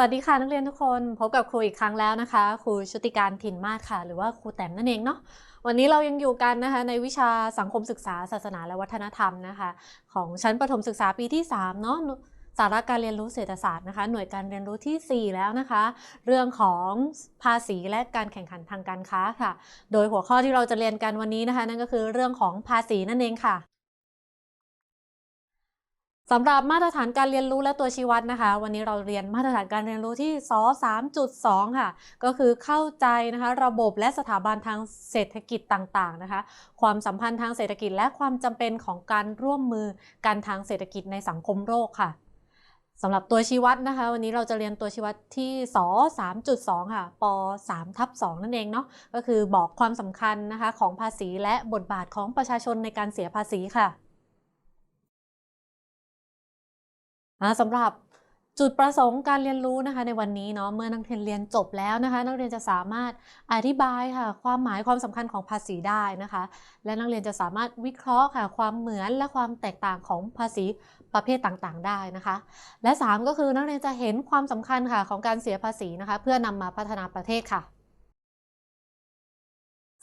สวัสดีค่ะนักเรียนทุกคนพบกับครูอีกครั้งแล้วนะคะ ครูชุติการถิ่นมาศค่ะ หรือว่าครูแต้มนั่นเองเนาะวันนี้เรายังอยู่กันนะคะในวิชาสังคมศึกษา ศาสนาและวัฒนธรรมนะคะ ของชั้นประถมศึกษาปีที่3เนาะสาระการเรียนรู้เศรษฐศาสตร์นะคะ หน่วยการเรียนรู้ที่ 4 แล้วนะคะ เรื่องของภาษีและการแข่งขันทางการค้าค่ะ โดยหัวข้อที่เราจะเรียนกันวันนี้นะคะ นั่นก็คือเรื่องของภาษีนั่นเองค่ะ สำหรับมาตรฐานการเรียนรู้และตัวชี้วัดนะคะ วันนี้เราเรียนมาตรฐานการเรียนรู้ที่ส3.2 ค่ะ ก็คือเข้าใจนะคะระบบและสถาบันทางเศรษฐกิจต่างๆนะคะ ความสัมพันธ์ทางเศรษฐกิจและความจำเป็นของการร่วมมือกันทางเศรษฐกิจในสังคมโลกค่ะสำหรับตัวชี้วัดนะคะ วันนี้เราจะเรียนตัวชี้วัดที่ส3.2 ค่ะป3ทับ2นั่นเองเนาะก็คือบอกความสำคัญนะคะของภาษีและบทบาทของประชาชนในการเสียภาษีค่ะ อ่าสำหรับจุดประสงค์การเรียนรู้นะคะในวันนี้เนาะเมื่อนักเรียนเรียนจบแล้วนะคะ นักเรียนจะสามารถอธิบายค่ะความหมายความสำคัญของภาษีได้นะคะ และนักเรียนจะสามารถวิเคราะห์ค่ะความเหมือนและความแตกต่างของภาษีประเภทต่างๆ ได้นะคะ และ 3 ก็คือนักเรียนจะเห็นความสำคัญค่ะของการเสียภาษีนะคะ เพื่อนำมาพัฒนาประเทศค่ะ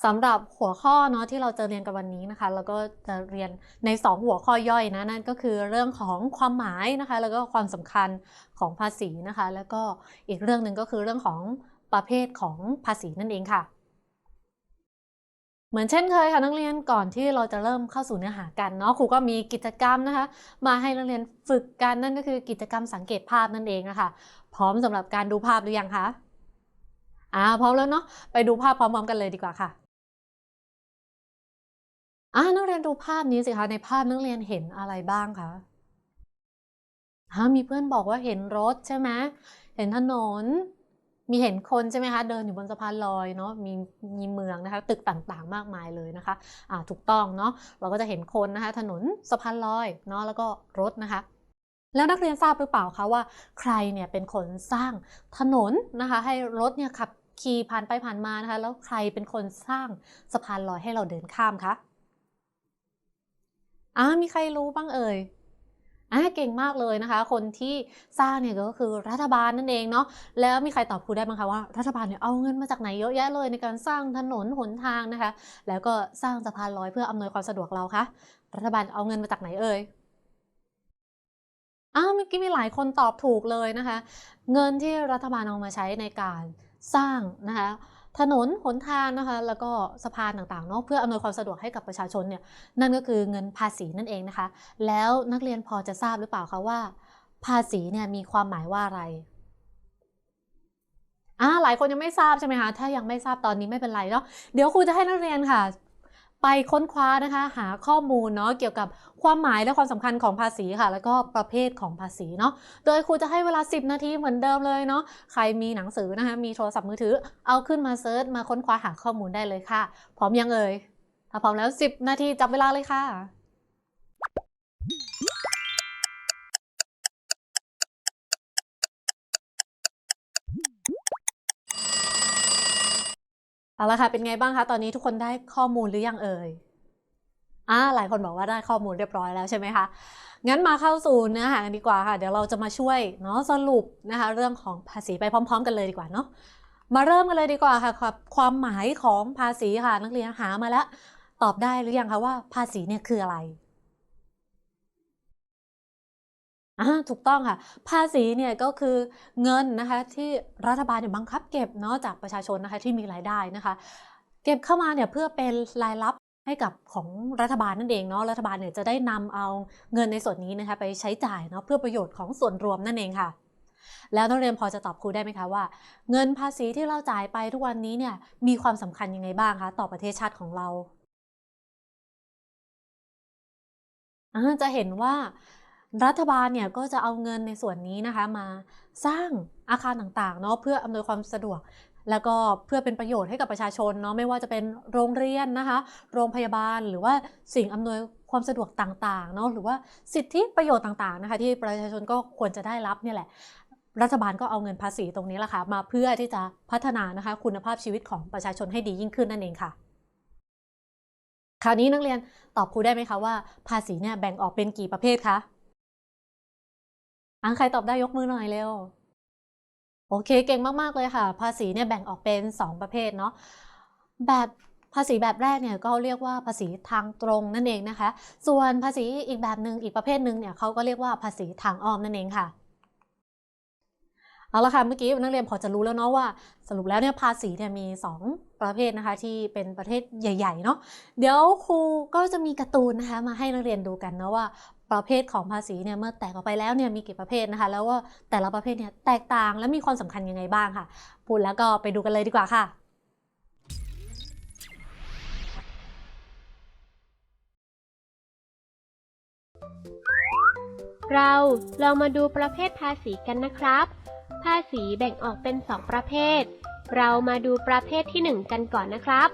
สำหรับหัวข้อเนาะที่เราจะเรียนกันวันนี้นะคะ แล้วก็จะเรียนใน 2 หัวข้อย่อยนะนั่นก็คือเรื่องของความหมายนะคะ แล้วก็ความสำคัญของภาษีนะคะ แล้วก็อีกเรื่องหนึ่งก็คือเรื่องของประเภทของภาษีนั่นเองค่ะ เหมือนเช่นเคยค่ะนักเรียนก่อนที่เราจะเริ่มเข้าสู่เนื้อหากันเนาะครูก็มีกิจกรรมนะคะ มาให้นักเรียนฝึกกันนั่นก็คือกิจกรรมสังเกตภาพนั่นเองนะคะพร้อมสำหรับการดูภาพหรือยังคะอ่าพร้อมแล้วเนาะไปดูภาพพร้อมๆกันเลยดีกว่าค่ะ อ่านักเรียนดูภาพนี้สิคะในภาพนักเรียนเห็นอะไรบ้างคะฮะมีเพื่อนบอกว่าเห็นรถใช่ไหมเห็นถนน มีเห็นคนใช่ไหมคะ เดินอยู่บนสะพานลอยเนาะมีมีเมืองนะคะ ตึกต่างๆมากมายเลยนะคะอ่าถูกต้องเนาะเราก็จะเห็นคนนะคะ ถนนสะพานลอยเนาะแล้วก็รถนะคะ แล้วนักเรียนทราบหรือเปล่าคะว่า ใครเนี่ยเป็นคนสร้างถนนนะคะ ให้รถเนี่ยขับขี่ผ่านไปผ่านมานะคะ แล้วใครเป็นคนสร้างสะพานลอยให้เราเดินข้ามคะ อ่ามีใครรู้บ้างเอ่ยอ่าเก่งมากเลยนะคะ คนที่สร้างเนี่ยก็คือรัฐบาลนั่นเองเนาะแล้วมีใครตอบครูได้บ้างคะว่ารัฐบาลเนี่ยเอาเงินมาจากไหนเยอะแยะเลยในการสร้างถนนหนทางนะคะ แล้วก็สร้างสะพานลอยเพื่ออำนวยความสะดวกเราคะรัฐบาลเอาเงินมาจากไหนเอ่ยอ้าวเมื่อกี้มีหลายคนตอบถูกเลยนะคะ เงินที่รัฐบาลเอามาใช้ในการสร้างนะคะ ถนนหนทางนะคะ แล้วก็สะพานต่างๆเนาะเพื่ออำนวยความสะดวกให้กับประชาชนเนี่ยนั่นก็คือเงินภาษีนั่นเองนะคะ แล้วนักเรียนพอจะทราบหรือเปล่าคะว่า ภาษีเนี่ยมีความหมายว่าอะไรอ่าหลายคนยังไม่ทราบใช่ไหมคะถ้ายังไม่ทราบตอนนี้ไม่เป็นไรเนาะเดี๋ยวครูจะให้นักเรียนค่ะ ไปค้นคว้านะคะ หาข้อมูลเนาะเกี่ยวกับความหมายและความสำคัญของภาษีค่ะ แล้วก็ประเภทของภาษีเนาะโดยครูจะให้เวลา 10 นาทีเหมือนเดิมเลยเนาะใครมีหนังสือนะคะ มีโทรศัพท์มือถือ เอาขึ้นมาเซิร์ชมาค้นคว้าหาข้อมูลได้เลยค่ะ พร้อมยังเอ่ยถ้าพร้อมแล้ว 10 นาทีจับเวลาเลยค่ะ เอาละค่ะ เป็นไงบ้างคะ ตอนนี้ทุกคนได้ข้อมูลหรือยังเอ่ยอ่าหลายคนบอกว่าได้ข้อมูลเรียบร้อยแล้วใช่ไหมคะ งั้นมาเข้าสู่เนื้อหากันดีกว่าค่ะ เดี๋ยวเราจะมาช่วยเนาะสรุปนะคะ เรื่องของภาษีไปพร้อม ๆ กันเลยดีกว่าเนาะ มาเริ่มกันเลยดีกว่าค่ะครับความหมายของภาษีค่ะนักเรียนหามาแล้ว ตอบได้หรือยังคะว่าภาษีเนี่ยคืออะไร อ่าถูกต้องค่ะ ภาษีเนี่ยก็คือเงินนะคะที่รัฐบาลเนี่ยบังคับเก็บเนาะจากประชาชนนะคะที่มีรายได้นะคะ เก็บเข้ามาเนี่ยเพื่อเป็นรายรับให้กับของรัฐบาลนั่นเองเนาะรัฐบาลเนี่ยจะได้นำเอาเงินในส่วนนี้นะคะไปใช้จ่ายเนาะเพื่อประโยชน์ของส่วนรวมนั่นเองค่ะ แล้วนักเรียนพอจะตอบครูได้ไหมคะว่า เงินภาษีที่เราจ่ายไปทุกวันนี้เนี่ยมีความสำคัญยังไงบ้างคะต่อประเทศชาติของเราอ่าจะเห็นว่า รัฐบาลเนี่ยก็จะเอาเงินในส่วนนี้นะคะมาสร้างอาคารต่างๆเนาะเพื่ออำนวยความสะดวก แล้วก็เพื่อเป็นประโยชน์ให้กับประชาชนเนาะไม่ว่าจะเป็นโรงเรียนนะคะ โรงพยาบาลหรือว่าสิ่งอำนวยความสะดวกต่างๆเนาะหรือว่าสิทธิประโยชน์ต่างๆนะคะที่ประชาชนก็ควรจะได้รับเนี่ยแหละรัฐบาลก็เอาเงินภาษีตรงนี้แหละค่ะมาเพื่อที่จะพัฒนานะคะคุณภาพชีวิตของประชาชนให้ดียิ่งขึ้นนั่นเองค่ะ คราวนี้นักเรียนตอบครูได้ไหมคะว่าภาษีเนี่ยแบ่งออกเป็นกี่ประเภทคะ อะใครตอบได้ยกมือหน่อยเร็ว โอเคเก่งมากๆเลยค่ะ ภาษีเนี่ยแบ่งออกเป็น 2 ประเภทเนาะแบบภาษีแบบแรกเนี่ยก็เรียกว่าภาษีทางตรงนั่นเองนะคะ ส่วนภาษีอีกแบบหนึ่งอีกประเภทหนึ่งเนี่ยเขาก็เรียกว่าภาษีทางอ้อมนั่นเองค่ะเอาละค่ะเมื่อกี้นักเรียนพอจะรู้แล้วเนาะว่าสรุปแล้วเนี่ยภาษีเนี่ยมี 2 ประเภทนะคะ ที่เป็นประเภทใหญ่ ๆ เนาะเดี๋ยวครูก็จะมีการ์ตูนนะคะมาให้นักเรียนดูกันนะว่า ประเภทของภาษีเนี่ยเมื่อแตกออกไปแล้วเนี่ยมีกี่ประเภทนะคะ แล้วว่าแต่ละประเภทเนี่ยแตกต่างและมีความสำคัญยังไงบ้างค่ะพูดแล้วก็ไปดูกันเลยดีกว่าค่ะเราลองมาดูประเภทภาษีกันนะครับ ภาษีแบ่งออกเป็น 2 ประเภท เรามาดูประเภทที่ 1 กันก่อนนะครับ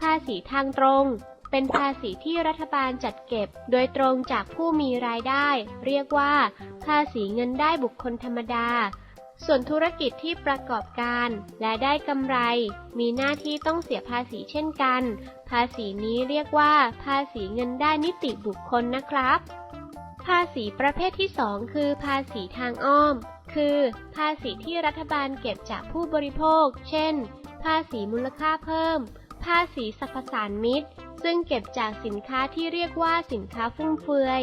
ภาษีทางตรง เป็นภาษีที่รัฐบาลจัดเก็บ โดยตรงจากผู้มีรายได้ เรียกว่า ภาษีเงินได้บุคคลธรรมดา ส่วนธุรกิจที่ประกอบการและได้กำไร มีหน้าที่ต้องเสียภาษีเช่นกัน ภาษีนี้เรียกว่า ภาษีเงินได้นิติบุคคลนะครับ ภาษีประเภทที่ 2 คือ ภาษีทางอ้อม คือ ภาษีที่รัฐบาลเก็บจากผู้บริโภค เช่น ภาษีมูลค่าเพิ่ม ภาษีสรรพสานมิตร ซึ่งเก็บจากสินค้าที่เรียกว่าสินค้าฟุ่มเฟือย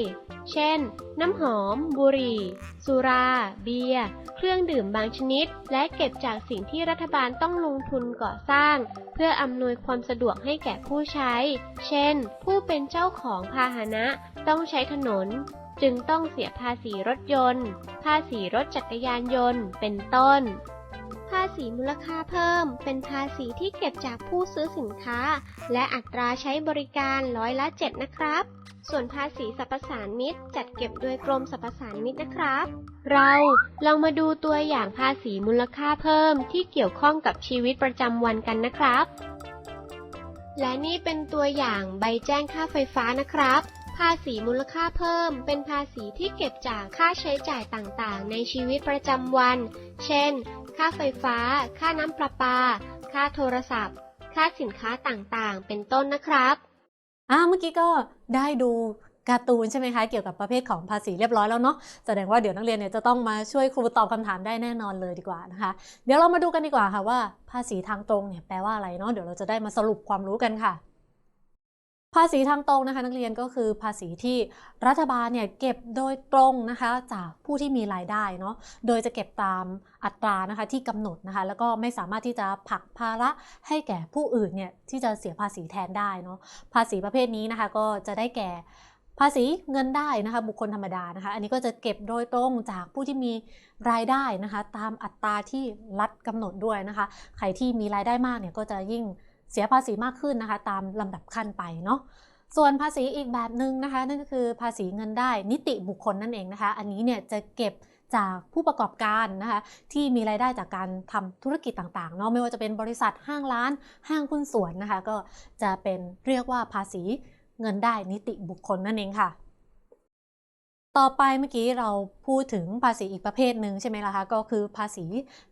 เช่น น้ำหอม บุหรี่ สุรา เบียร์ เครื่องดื่มบางชนิด และเก็บจากสิ่งที่รัฐบาลต้องลงทุนก่อสร้าง เพื่ออำนวยความสะดวกให้แก่ผู้ใช้ เช่น ผู้เป็นเจ้าของพาหนะต้องใช้ถนน จึงต้องเสียภาษีรถยนต์ ภาษีรถจักรยานยนต์ เป็นต้น ภาษีมูลค่าเพิ่ม เป็นภาษีที่เก็บจากผู้ซื้อสินค้า และอัตราใช้บริการร้อยละ 7 นะครับ ส่วนภาษีสรรพสานมิตรจัดเก็บโดยกรมสรรพสานมิตรนะครับ เราลองมาดูตัวอย่างภาษีมูลค่าเพิ่มที่เกี่ยวข้องกับชีวิตประจำวันกันนะครับ และนี่เป็นตัวอย่างใบแจ้งค่าไฟฟ้านะครับภาษีมูลค่าเพิ่ม เป็นภาษีที่เก็บจากค่าใช้จ่ายต่างๆ ในชีวิตประจำวัน เช่น ค่าไฟฟ้า ค่าน้ำประปา ค่าโทรศัพท์ ค่าสินค้าต่างๆ เป็นต้นนะครับอ่าเมื่อกี้ก็ได้ดูการ์ตูนใช่ไหมคะ เกี่ยวกับประเภทของภาษีเรียบร้อยแล้วเนาะแสดงว่าเดี๋ยวนักเรียนเนี่ยจะต้องมาช่วยครูตอบคำถามได้แน่นอนเลยดีกว่านะคะ เดี๋ยวเรามาดูกันดีกว่าค่ะว่าภาษีทางตรงเนี่ยแปลว่าอะไรเนาะเดี๋ยวเราจะได้มาสรุปความรู้กันค่ะ ภาษีทางตรงนะคะนักเรียนก็คือภาษีที่รัฐบาลเนี่ยเก็บโดยตรงนะคะจากผู้ที่มีรายได้เนาะโดยจะเก็บตามอัตรานะคะที่กำหนดนะคะแล้วก็ไม่สามารถที่จะผลักภาระให้แก่ผู้อื่นเนี่ยที่จะเสียภาษีแทนได้เนาะภาษีประเภทนี้นะคะก็จะได้แก่ภาษีเงินได้นะคะบุคคลธรรมดานะคะ อันนี้ก็จะเก็บโดยตรงจากผู้ที่มีรายได้นะคะ ตามอัตราที่รัฐกำหนดด้วยนะคะ ใครที่มีรายได้มากเนี่ยก็จะยิ่ง เสียภาษีมากขึ้นนะคะ ตามลำดับขั้นไปเนาะส่วนภาษีอีกแบบหนึ่งนะคะ นั่นก็คือภาษีเงินได้นิติบุคคลนั่นเองนะคะ อันนี้เนี่ยจะเก็บจากผู้ประกอบการนะคะที่มีรายได้จากการทำธุรกิจต่างๆเนาะไม่ว่าจะเป็นบริษัทห้างร้านห้างหุ้นส่วนนะคะ ก็จะเป็นเรียกว่าภาษีเงินได้นิติบุคคลนั่นเองค่ะ ต่อไปเมื่อกี้เราพูดถึงภาษีอีกประเภทหนึ่งใช่ไหมล่ะคะก็คือภาษี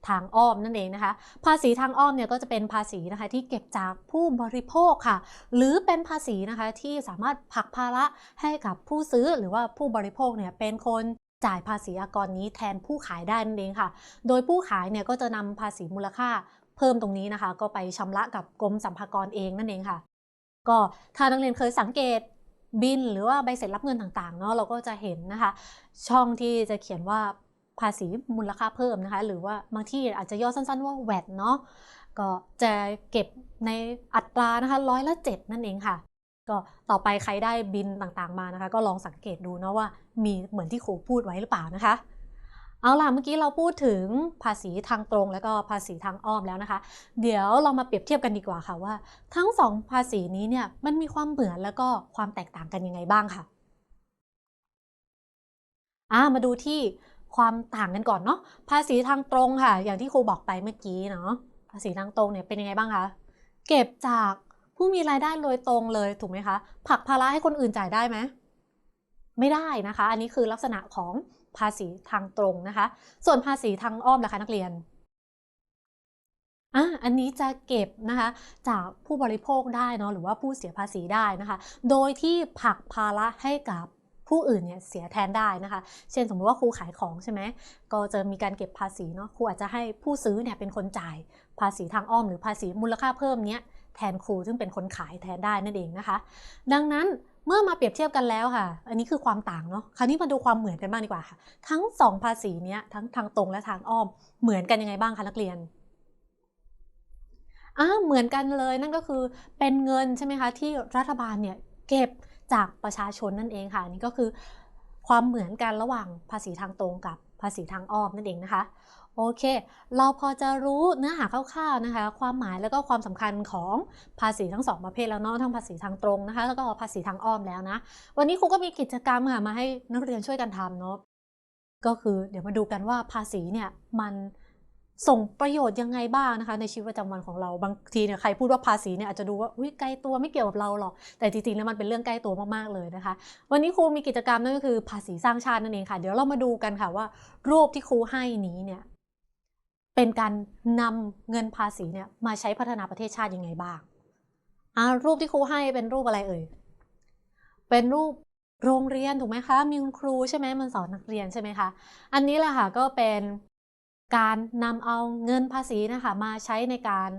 ทางอ้อมนั่นเองนะคะ ภาษีทางอ้อมเนี่ยก็จะเป็นภาษีนะคะที่เก็บจากผู้บริโภคค่ะ หรือเป็นภาษีนะคะที่สามารถผลักภาระให้กับผู้ซื้อหรือว่าผู้บริโภคเนี่ยเป็นคนจ่ายภาษีอากรนี้แทนผู้ขายได้นั่นเองค่ะ โดยผู้ขายเนี่ยก็จะนำภาษีมูลค่าเพิ่มตรงนี้นะคะ ก็ไปชำระกับกรมสรรพากรเองนั่นเองค่ะ ก็ถ้านักเรียนเคยสังเกต บินหรือว่าใบเสร็จรับเงินต่างๆเนาะเราก็จะเห็นนะคะ ช่องที่จะเขียนว่าภาษีมูลค่าเพิ่มนะคะ หรือว่าบางที่อาจจะย่อสั้นๆว่าแวดเนาะก็จะเก็บในอัตรานะคะร้อยละเจ็ดนั่นเองค่ะ ก็ต่อไปใครได้บินต่างๆมานะคะ ก็ลองสังเกตดูเนาะว่ามีเหมือนที่ครูพูดไว้หรือเปล่านะคะ เอาล่ะเมื่อกี้เราพูดถึงภาษีทางตรงแล้วก็ภาษีทางอ้อมแล้วนะคะ เดี๋ยวเรามาเปรียบเทียบกันดีกว่าค่ะว่า ทั้งสองภาษีนี้เนี่ยมันมีความเหมือนแล้วก็ความแตกต่างกันยังไงบ้างค่ะอ่ามาดูที่ความต่างกันก่อนเนาะภาษีทางตรงค่ะ อย่างที่ครูบอกไปเมื่อกี้เนาะภาษีทางตรงเนี่ยเป็นยังไงบ้างคะเก็บจากผู้มีรายได้โดยตรงเลยถูกไหมคะผักภาระให้คนอื่นจ่ายได้ไหมไม่ได้นะคะ อันนี้คือลักษณะของ ภาษีทางตรงนะคะ ส่วนภาษีทางอ้อมล่ะคะนักเรียนอะอันนี้จะเก็บนะคะจากผู้บริโภคได้เนาะหรือว่าผู้เสียภาษีได้นะคะ โดยที่ผักภาระให้กับผู้อื่นเนี่ยเสียแทนได้นะคะ เช่นสมมติว่าครูขายของใช่ไหมก็จะมีการเก็บภาษีเนาะครูอาจจะให้ผู้ซื้อเนี่ยเป็นคนจ่ายภาษีทางอ้อม หรือภาษีมูลค่าเพิ่มเนี้ยแทนครูซึ่งเป็นคนขายแทนได้นั่นเองนะคะ ดังนั้น เมื่อมาเปรียบเทียบกันแล้วค่ะ อันนี้คือความต่างเนาะ คราวนี้มาดูความเหมือนกันบ้างดีกว่าค่ะ ทั้งสองภาษีเนี้ยทั้งทางตรงและทางอ้อม เหมือนกันยังไงบ้างคะนักเรียนอ่าเหมือนกันเลยนั่นก็คือเป็นเงินใช่ไหมคะที่รัฐบาลเนี่ยเก็บจากประชาชนนั่นเองค่ะอันนี่ก็คือความเหมือนกันระหว่างภาษีทางตรงกับภาษีทางอ้อมนั่นเองนะคะ โอเค เราพอจะรู้เนื้อหาคร่าวๆนะคะ ความหมายแล้วก็ความสำคัญของภาษีทั้งสองประเภทแล้วเนาะทั้งภาษีทางตรงนะคะ แล้วก็ภาษีทางอ้อมแล้วนะ วันนี้ครูก็มีกิจกรรมค่ะมาให้นักเรียนช่วยกันทำเนาะก็คือเดี๋ยวมาดูกันว่าภาษีเนี่ยมันส่งประโยชน์ยังไงบ้างนะคะในชีวิตประจำวันของเราบางทีเนี่ยใครพูดว่าภาษีเนี่ยอาจจะดูว่าอุ้ยไกลตัวไม่เกี่ยวกับเราหรอกแต่จริงๆแล้วมันเป็นเรื่องใกล้ตัวมากๆเลยนะคะ วันนี้ครูมีกิจกรรมนั่นก็คือภาษีสร้างชาตินั่นเองค่ะ เดี๋ยวเรามาดูกันค่ะว่ารูปที่ครูให้นี้เนี่ย เป็นการนำเงินภาษีเนี่ยมาใช้พัฒนาประเทศชาติยังไงบ้างอ่ารูปที่ครูให้เป็นรูปอะไรเอ่ย เป็นรูปโรงเรียนถูกไหมคะ มีครูใช่ไหมมันสอนนักเรียนใช่ไหมคะ อันนี้แหละค่ะก็เป็นการนำเอาเงินภาษีนะคะมาใช้ในการ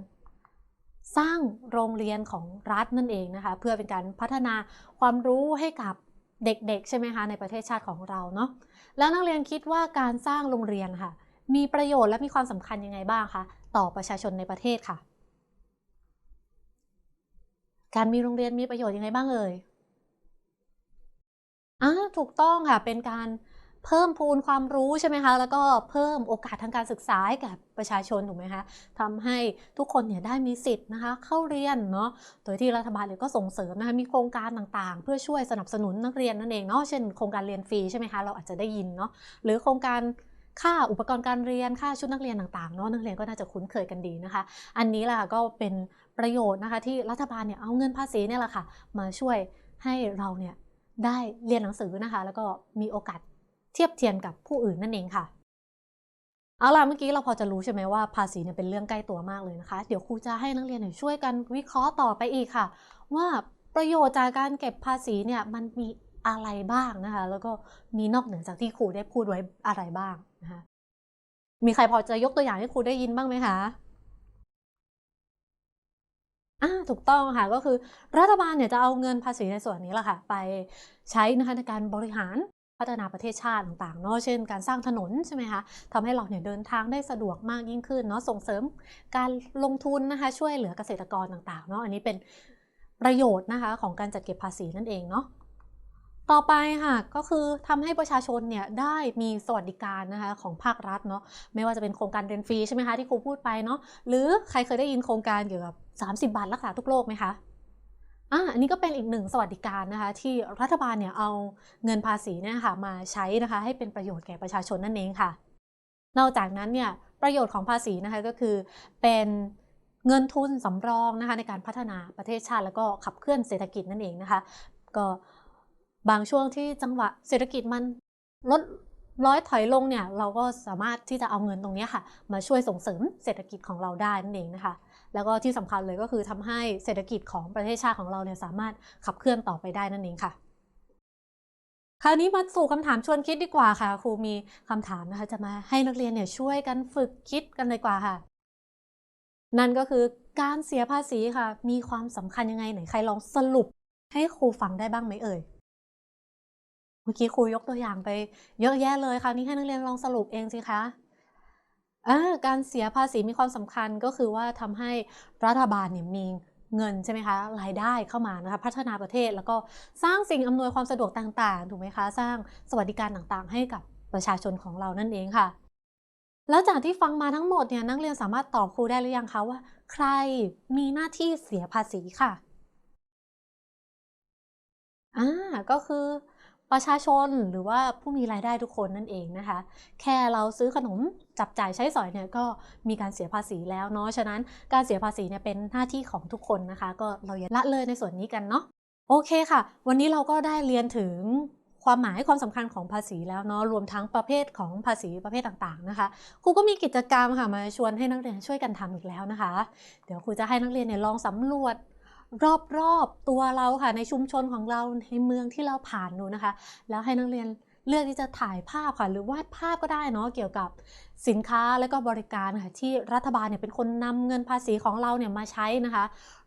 สร้างโรงเรียนของรัฐนั่นเองนะคะ เพื่อเป็นการพัฒนาความรู้ให้กับเด็กๆ ใช่ไหมคะในประเทศชาติของเราเนาะแล้วนักเรียนคิดว่าการสร้างโรงเรียนค่ะ มีประโยชน์และมีความสำคัญยังไงบ้างคะต่อประชาชนในประเทศค่ะ การมีโรงเรียนมีประโยชน์ยังไงบ้างเอ่ยอ่าถูกต้องค่ะเป็นการเพิ่มพูนความรู้ใช่ไหมคะ แล้วก็เพิ่มโอกาสทางการศึกษาให้กับประชาชนถูกไหมคะทำให้ทุกคนเนี่ยได้มีสิทธิ์นะคะ เข้าเรียนเนาะ โดยที่รัฐบาลเนี่ยก็ส่งเสริมนะคะมีโครงการต่างๆ เพื่อช่วยสนับสนุนนักเรียนนั่นเองเนาะ เช่นโครงการเรียนฟรีใช่ไหมคะ เราอาจจะได้ยินเนาะ หรือโครงการ ค่าอุปกรณ์การเรียน ค่าชุดนักเรียนต่างๆเนาะนักเรียนก็น่าจะคุ้นเคยกันดีนะคะ อันนี้แหละก็เป็นประโยชน์นะคะ ที่รัฐบาลเนี่ยเอาเงินภาษีเนี่ยแหละค่ะ มาช่วยให้เราเนี่ยได้เรียนหนังสือนะคะ แล้วก็มีโอกาสเทียบเทียมกับผู้อื่นนั่นเองค่ะเอาล่ะเมื่อกี้เราพอจะรู้ใช่ไหมว่าภาษีเนี่ยเป็นเรื่องใกล้ตัวมากเลยนะคะ เดี๋ยวครูจะให้นักเรียนเนี่ยช่วยกันวิเคราะห์ต่อไปอีกค่ะ ว่าประโยชน์จากการเก็บภาษีเนี่ยมันมี อะไรบ้างนะคะ แล้วก็มีนอกเหนือจากที่ครูได้พูดไว้อะไรบ้างนะคะมีใครพอจะยกตัวอย่างให้ครูได้ยินบ้างไหมคะอ่าถูกต้องค่ะก็คือรัฐบาลเนี่ยจะเอาเงินภาษีในส่วนนี้แหละค่ะ ไปใช้นะคะในการบริหารพัฒนาประเทศชาติต่างๆเนาะเช่น การสร้างถนนใช่ไหมคะทำให้เราเนี่ยเดินทางได้สะดวกมากยิ่งขึ้นเนาะส่งเสริมการลงทุนนะคะช่วยเหลือเกษตรกรต่างๆเนาะอันนี้เป็นประโยชน์นะคะของการจัดเก็บภาษีนั่นเองเนาะ ต่อไปค่ะก็คือทำให้ประชาชนเนี่ยได้มีสวัสดิการนะคะของภาครัฐเนาะไม่ว่าจะเป็นโครงการเรียนฟรีใช่ไหมคะที่ครูพูดไปเนาะหรือใครเคยได้ยินโครงการเกี่ยวกับ 30 บาทรักษาทุกโรคไหมคะอ่าอันนี้ก็เป็นอีกหนึ่งสวัสดิการนะคะที่รัฐบาลเนี่ยเอาเงินภาษีเนี่ยค่ะมาใช้นะคะให้เป็นประโยชน์แก่ประชาชนนั่นเองค่ะ นอกจากนั้นเนี่ยประโยชน์ของภาษีนะคะก็คือเป็นเงินทุนสำรองนะคะในการพัฒนาประเทศชาติแล้วก็ขับเคลื่อนเศรษฐกิจนั่นเองนะคะ ก็ บางช่วงที่จังหวะเศรษฐกิจมันลดร้อยถอยลงเนี่ยเราก็สามารถที่จะเอาเงินตรงนี้ค่ะ มาช่วยส่งเสริมเศรษฐกิจของเราได้นั่นเองนะคะ แล้วก็ที่สำคัญเลยก็คือทำให้เศรษฐกิจของประเทศชาติของเราเนี่ยสามารถขับเคลื่อนต่อไปได้นั่นเองค่ะ คราวนี้มาสู่คำถามชวนคิดดีกว่าค่ะ ครูมีคำถามนะคะจะมาให้นักเรียนเนี่ยช่วยกันฝึกคิดกันเลยกว่าค่ะ นั่นก็คือการเสียภาษีค่ะ มีความสำคัญยังไงไหนใครลองสรุปให้ครูฟังได้บ้างไหมเอ่ย เมื่อกี้ครูยกตัวอย่างไปเยอะแยะเลยคราวนี้ให้นักเรียนลองสรุปเองสิคะการเสียภาษีมีความสำคัญก็คือว่าทำให้รัฐบาลเนี่ยมีเงินใช่ไหมคะรายได้เข้ามานะคะพัฒนาประเทศแล้วก็สร้างสิ่งอำนวยความสะดวกต่างๆถูกไหมคะสร้างสวัสดิการต่างๆ ให้กับประชาชนของเรานั่นเองค่ะ แล้วจากที่ฟังมาทั้งหมดเนี่ยนักเรียนสามารถตอบครูได้หรือยังคะว่า ใครมีหน้าที่เสียภาษีค่ะอ่าก็คือ ประชาชนหรือว่าผู้มีรายได้ทุกคนนั่นเองนะคะ แค่เราซื้อขนมจับจ่ายใช้สอยเนี่ยก็มีการเสียภาษีแล้วเนาะฉะนั้นการเสียภาษีเนี่ยเป็นหน้าที่ของทุกคนนะคะ ก็เราอย่าละเลยในส่วนนี้กันเนาะโอเคค่ะ วันนี้เราก็ได้เรียนถึงความหมายความสำคัญของภาษีแล้วเนาะรวมทั้งประเภทของภาษีประเภทต่างๆนะคะครูก็มีกิจกรรมค่ะมาชวนให้นักเรียนช่วยกันทำอีกแล้วนะคะ เดี๋ยวครูจะให้นักเรียนเนี่ยลองสำรวจ รอบๆตัวเราค่ะ ในชุมชนของเราในเมืองที่เราผ่านดูนะคะ แล้วให้นักเรียนเลือกที่จะถ่ายภาพค่ะ หรือวาดภาพก็ได้เนาะเกี่ยวกับสินค้าและก็บริการค่ะ ที่รัฐบาลเนี่ยเป็นคนนำเงินภาษีของเราเนี่ยมาใช้นะคะ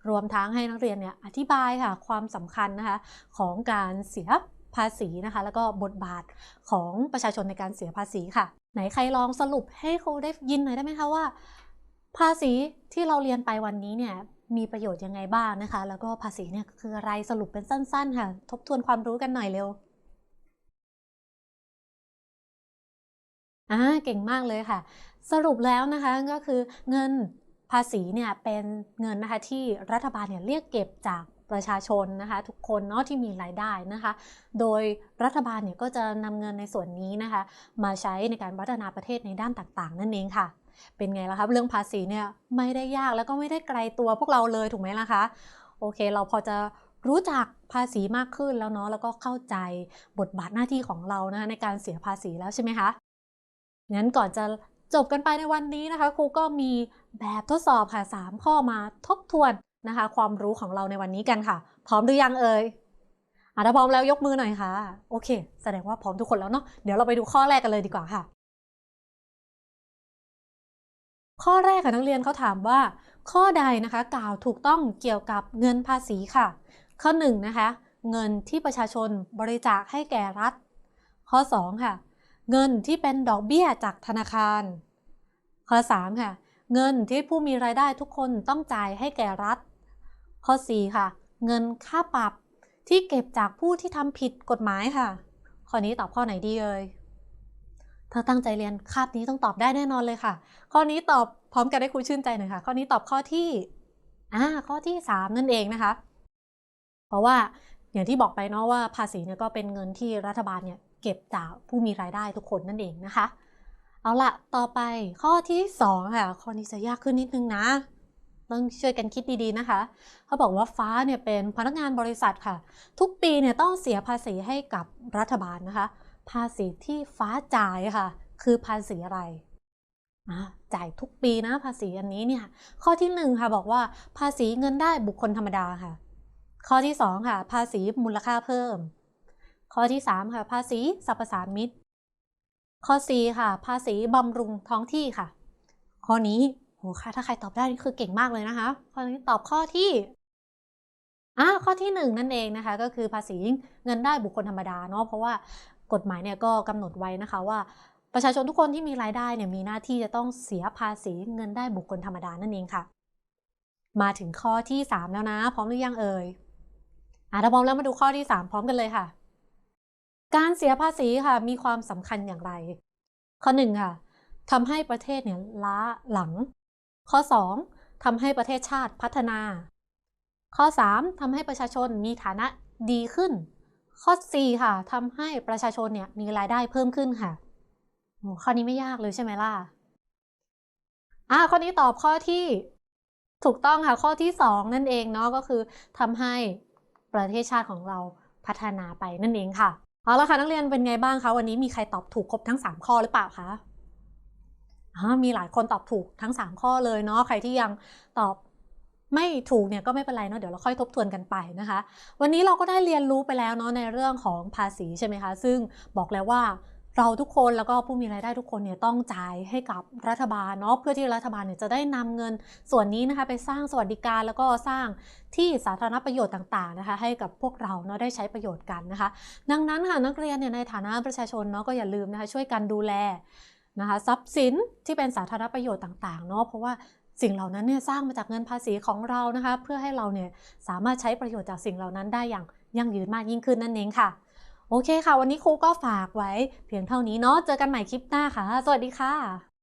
รวมทั้งให้นักเรียนเนี่ยอธิบายค่ะความสำคัญนะคะของการเสียภาษีนะคะ แล้วก็บทบาทของประชาชนในการเสียภาษีค่ะ ไหนใครลองสรุปให้ครูได้ยินหน่อยได้ไหมคะว่า ภาษีที่เราเรียนไปวันนี้เนี่ย มีประโยชน์ยังไงบ้างนะคะ แล้วก็ภาษีเนี่ยคืออะไรสรุปเป็นสั้น ๆ ค่ะ ทบทวนความรู้กันหน่อยเร็วอ่าเก่งมากเลยค่ะ สรุปแล้วนะคะก็คือเงินภาษีเนี่ยเป็นเงินนะคะที่รัฐบาลเนี่ยเรียกเก็บจากประชาชนนะคะ ทุกคนเนาะที่มีรายได้นะคะ โดยรัฐบาลเนี่ยก็จะนำเงินในส่วนนี้นะคะ มาใช้ในการพัฒนาประเทศในด้านต่างๆ นั่นเองค่ะ เป็นไงล่ะครับเรื่องภาษีเนี่ยไม่ได้ยากแล้วก็ไม่ได้ไกลตัวพวกเราเลยถูกไหมล่ะคะโอเค เราพอจะรู้จักภาษีมากขึ้นแล้วเนาะแล้วก็เข้าใจบทบาทหน้าที่ของเรานะคะในการเสียภาษีแล้วใช่ไหมคะงั้นก่อนจะจบกันไปในวันนี้นะคะ ครูก็มีแบบทดสอบค่ะ 3 ข้อมาทบทวนนะคะ ความรู้ของเราในวันนี้กันค่ะ พร้อมหรือยังเอ่ยอะถ้าพร้อมแล้วยกมือหน่อยค่ะ โอเค แสดงว่าพร้อมทุกคนแล้วเนาะเดี๋ยวเราไปดูข้อแรกกันเลยดีกว่าค่ะ ข้อแรกค่ะนักเรียนเขาถามว่า ข้อใดนะคะ กล่าวถูกต้องเกี่ยวกับเงินภาษีค่ะ ข้อ1นงนะคะเงินที่ประชาชนบริจาคให้แก่รัฐ ข้อ2ค่ะเงินที่เป็นดอกเบี้ยจากธนาคาร ข้อ3ค่ะเงินที่ผู้มีรายได้ทุกคนต้องจ่ายให้แก่รัฐ ข้อ4ค่ะเงินค่าปรับที่เก็บจากผู้ที่ทำผิดกฎหมายค่ะ ข้อนี้ตอบข้อไหนดีเอ่ย ถ้าตั้งใจเรียนคาบนี้ต้องตอบได้แน่นอนเลยค่ะ ข้อนี้ตอบพร้อมกันได้ครูชื่นใจหน่อยค่ะ ข้อนี้ตอบข้อที่อ่าข้อที่ 3 นั่นเองนะคะ เพราะว่าอย่างที่บอกไปเนาะว่าภาษีเนี่ยก็เป็นเงินที่รัฐบาลเนี่ยเก็บจากผู้มีรายได้ทุกคนนั่นเองนะคะ เอาละต่อไปข้อที่2ค่ะข้อนี้จะยากขึ้นนิดนึงนะต้องช่วยกันคิดดีๆนะคะ เขาบอกว่าฟ้าเนี่ยเป็นพนักงานบริษัทค่ะ ทุกปีเนี่ยต้องเสียภาษีให้กับรัฐบาลนะคะ ภาษีที่ฟ้าจ่ายค่ะ คือภาษีอะไรจ่ายทุกปีนะภาษีอันนี้เนี่ย ข้อที่หนึ่งค่ะบอกว่าภาษีเงินได้บุคคลธรรมดาค่ะ ข้อที่สองค่ะ ภาษีมูลค่าเพิ่ม ข้อที่สามค่ะ ภาษีสรรพสามิตข้อสี่ค่ะ ภาษีบำรุงท้องที่ค่ะ ข้อนี้โหค่ะถ้าใครตอบได้นี่คือเก่งมากเลยนะคะข้อนี้ตอบข้อที่อ่าข้อที่หนึ่งนั่นเองนะคะ ก็คือภาษีเงินได้บุคคลธรรมดาเนาะเพราะว่า กฎหมายเนี่ยก็กำหนดไว้นะคะว่า ประชาชนทุกคนที่มีรายได้เนี่ยมีหน้าที่จะต้องเสียภาษีเงินได้บุคคลธรรมดานั่นเองค่ะ มาถึงข้อที่ 3 แล้วนะ พร้อมหรือยังเอ่ยอะถ้าพร้อมแล้วมาดูข้อที่ 3 พร้อมกันเลยค่ะ การเสียภาษีค่ะมีความสำคัญอย่างไร ข้อ1ค่ะทำให้ประเทศเนี่ยล้าหลัง ข้อ 2ทำให้ประเทศชาติพัฒนา ข้อ 3ทำให้ประชาชนมีฐานะดีขึ้น ข้อ4ค่ะทำให้ประชาชนเนี่ยมีรายได้เพิ่มขึ้นค่ะโอ้ข้อนี้ไม่ยากเลยใช่ไหมล่ะอ่าข้อนี้ตอบข้อที่ถูกต้องค่ะข้อที่ 2 นั่นเองเนาะก็คือทำให้ประเทศชาติของเราพัฒนาไปนั่นเองค่ะเอาละค่ะนักเรียนเป็นไงบ้างคะวันนี้มีใครตอบถูกครบทั้ง 3 ข้อหรือเปล่าคะอ่ามีหลายคนตอบถูกทั้ง 3 ข้อเลยเนาะใครที่ยังตอบ ไม่ถูกเนี่ยก็ไม่เป็นไรเนาะเดี๋ยวเราค่อยทบทวนกันไปนะคะ วันนี้เราก็ได้เรียนรู้ไปแล้วเนาะในเรื่องของภาษีใช่ไหมคะ ซึ่งบอกแล้วว่าเราทุกคนแล้วก็ผู้มีรายได้ทุกคนเนี่ยต้องจ่ายให้กับรัฐบาลเนาะเพื่อที่รัฐบาลเนี่ยจะได้นำเงินส่วนนี้นะคะไปสร้างสวัสดิการแล้วก็สร้างที่สาธารณประโยชน์ต่างๆนะคะ ให้กับพวกเราเนาะได้ใช้ประโยชน์กันนะคะ ดังนั้นค่ะนักเรียนเนี่ยในฐานะประชาชนเนาะก็อย่าลืมนะคะช่วยกันดูแลนะคะทรัพย์สินที่เป็นสาธารณประโยชน์ต่างๆเนาะเพราะว่า สิ่งเหล่านั้นเนี่ยสร้างมาจากเงินภาษีของเรานะคะ เพื่อให้เราเนี่ยสามารถใช้ประโยชน์จากสิ่งเหล่านั้นได้อย่างยั่งยืนมากยิ่งขึ้นนั่นเองค่ะ โอเคค่ะ วันนี้ครูก็ฝากไว้เพียงเท่านี้เนาะเจอกันใหม่คลิปหน้าค่ะ สวัสดีค่ะ